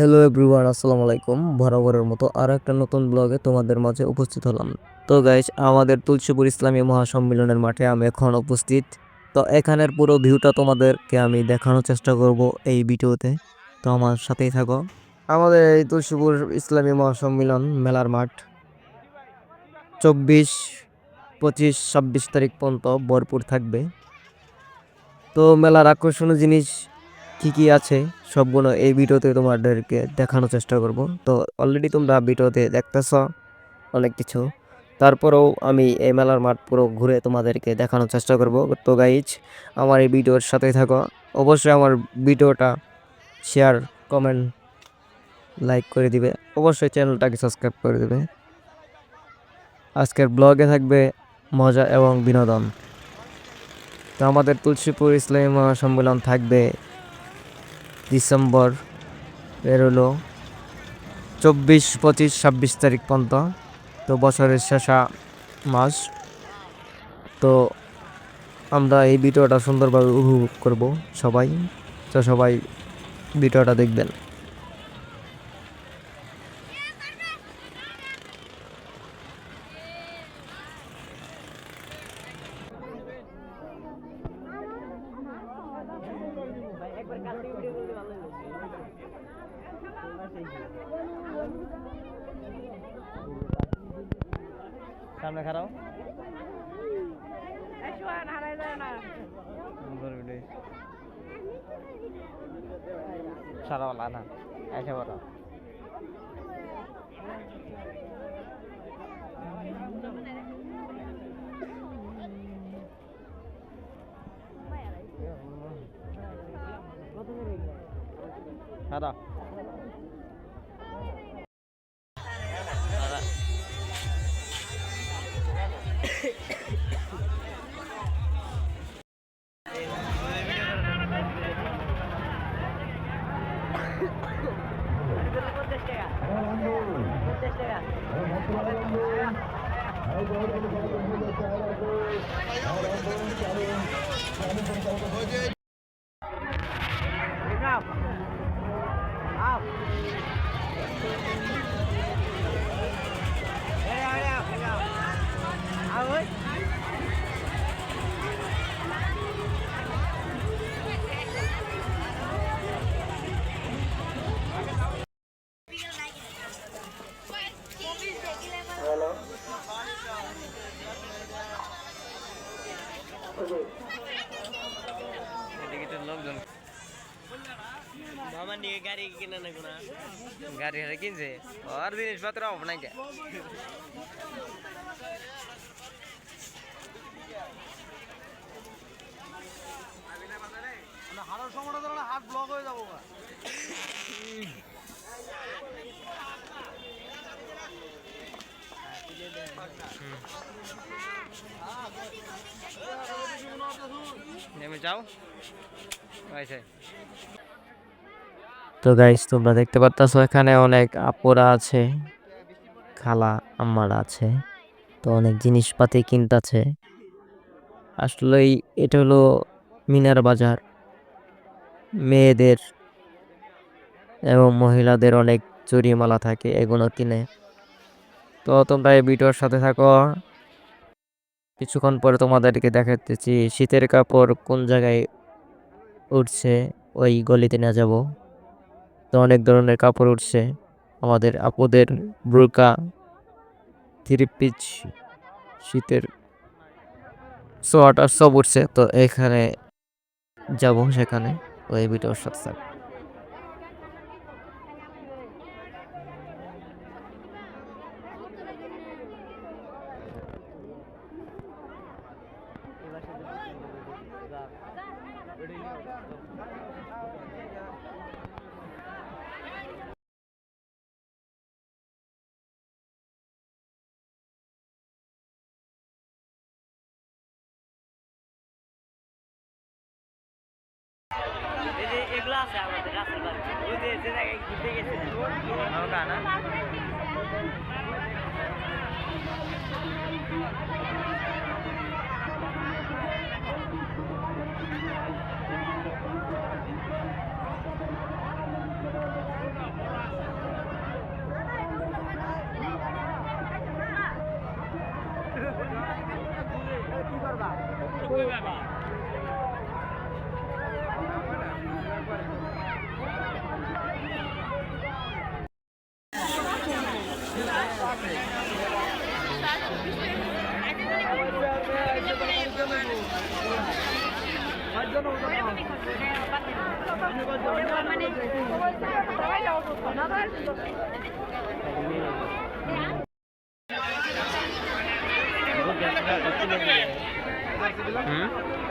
Hello everyone আসসালামু আলাইকুম। বরাবরের মতো আরও একটা নতুন ব্লগে তোমাদের মাঝে উপস্থিত হলাম। তো গাইজ আমাদের তুলসীপুর ইসলামী মহাসম্মেলনের মাঠে আমি এখন উপস্থিত। তো এখানের পুরো ভিউটা তোমাদেরকে আমি দেখানোর চেষ্টা করব এই ভিডিওতে। তো আমার সাথেই থাকো। আমাদের এই তুলসীপুর ইসলামী মহাসম্মেলন মেলার মাঠ চব্বিশ, পঁচিশ, ছাব্বিশ তারিখ পর্যন্ত ভরপুর থাকবে। তো মেলার আকর্ষণীয় জিনিস কি কি আছে সবগুলো এই ভিডিওতে তোমাদেরকে দেখানোর চেষ্টা করব। তো অলরেডি তোমরা ভিডিওতে দেখতেছ অনেক কিছু। তারপরেও আমি এই মেলার মাঠ পুরো ঘুরে তোমাদেরকে দেখানোর চেষ্টা করব। তো গাইজ আমার এই ভিডিওর সাথে থাকো। অবশ্যই আমার ভিডিওটা শেয়ার কমেন্ট লাইক করে দিবে। অবশ্যই চ্যানেলটাকে সাবস্ক্রাইব করে দিবে। আজকের ব্লগে থাকবে মজা এবং বিনোদন। তো আমাদের তুলসীপুর ইসলামী মহাসম্মেলন থাকবে ডিসেম্বর বেরোলো চব্বিশ, পঁচিশ, ছাব্বিশ তারিখ পর্যন্ত। তো বছরের শেষা মাস। তো আমরা এই ভিডিওটা সুন্দরভাবে উপভোগ করব সবাই। তো সবাই ভিডিওটা দেখবেন। সামনে খারাপ সারা না এসে বলো খারাপ মামা গাড়ি কিনে না। কোনা গাড়ি হারে কিনছে? আর জিনিসপত্র হবে না কে হাড়ের সময়টা ধরো হাট ব্লক হয়ে যাব গা। নেমে যাও। তো গাইস তোমরা দেখতে পারতাছো এখানে অনেক আপুরা আছে, খালা আম্মারা আছে, তো অনেক জিনিসপাতি কিনতাছে। আসলে এটা হলো মিনার বাজার। মেয়েদের এবং মহিলাদের অনেক চুরিমালা থাকে এগুলো কিনে। তো তোমরা এই ভিডিওর সাথে থাকো। কিছুক্ষণ পরে তোমাদেরকে দেখাতেছি, শীতের কাপড় কোন জায়গায় উঠছে, ওই গলিতে না যাব। তো অনেক ধরনের কাপড় উঠছে আমাদের আপুদের ব্রুকা, থ্রি পিচ শীতের সোয়াটার সব উঠছে তো এখানে যাব সেখানে। ওই ভিডিওর সাথে থাকো। এই যে এগুলো আছে আমাদের, রাস্তার পাশে। ওই যে যে জায়গায় ঘুরতে গেছে। আমরা না? ও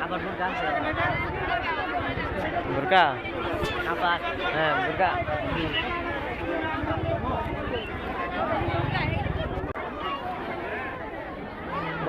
আবার বুরকা আছে বুরকা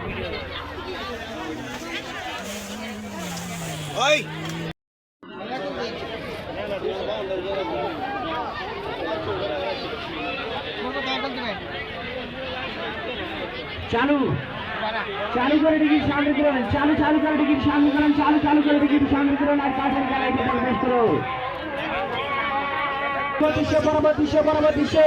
ভিডিও চালু। চালু করে টিকিট সামনে করুন চালু চালু করে টিকিট সামনে করুন চালু চালু করে টিকিট সামনে করুন আর কাঠের গালায় প্রবেশ পরবর্তীশো পরবর্তীশো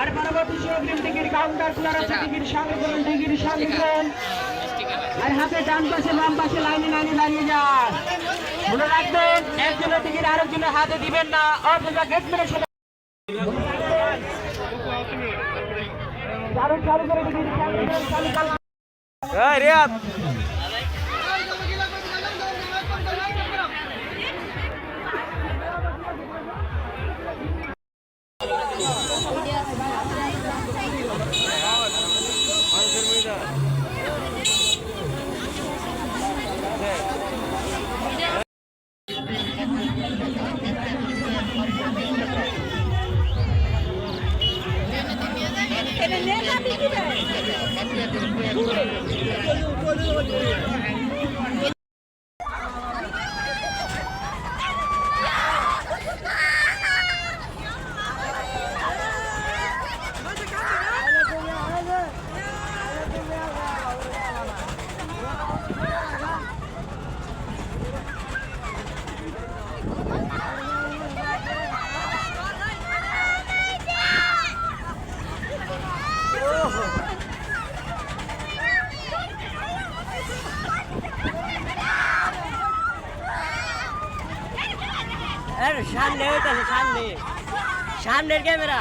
আর পরবর্তী অগ্রিম টিকিট কাউন্টার খোলা আছে টিকিট করুন টিকিট সামনে আর হাতে ডান পাশে বাম পাশে লাইনে লাইনে দাঁড়িয়ে যান। মনে রাখবেন একজনের টিকিট আরেকজনের হাতে দিবেন না অথবা গেট মেরে সেটা চালু চালু করে টিকিট সামনে করুন, চালু চালু এই রিয়াদ আরে সামনে হইতাছে সামনে সামনের ক্যামেরা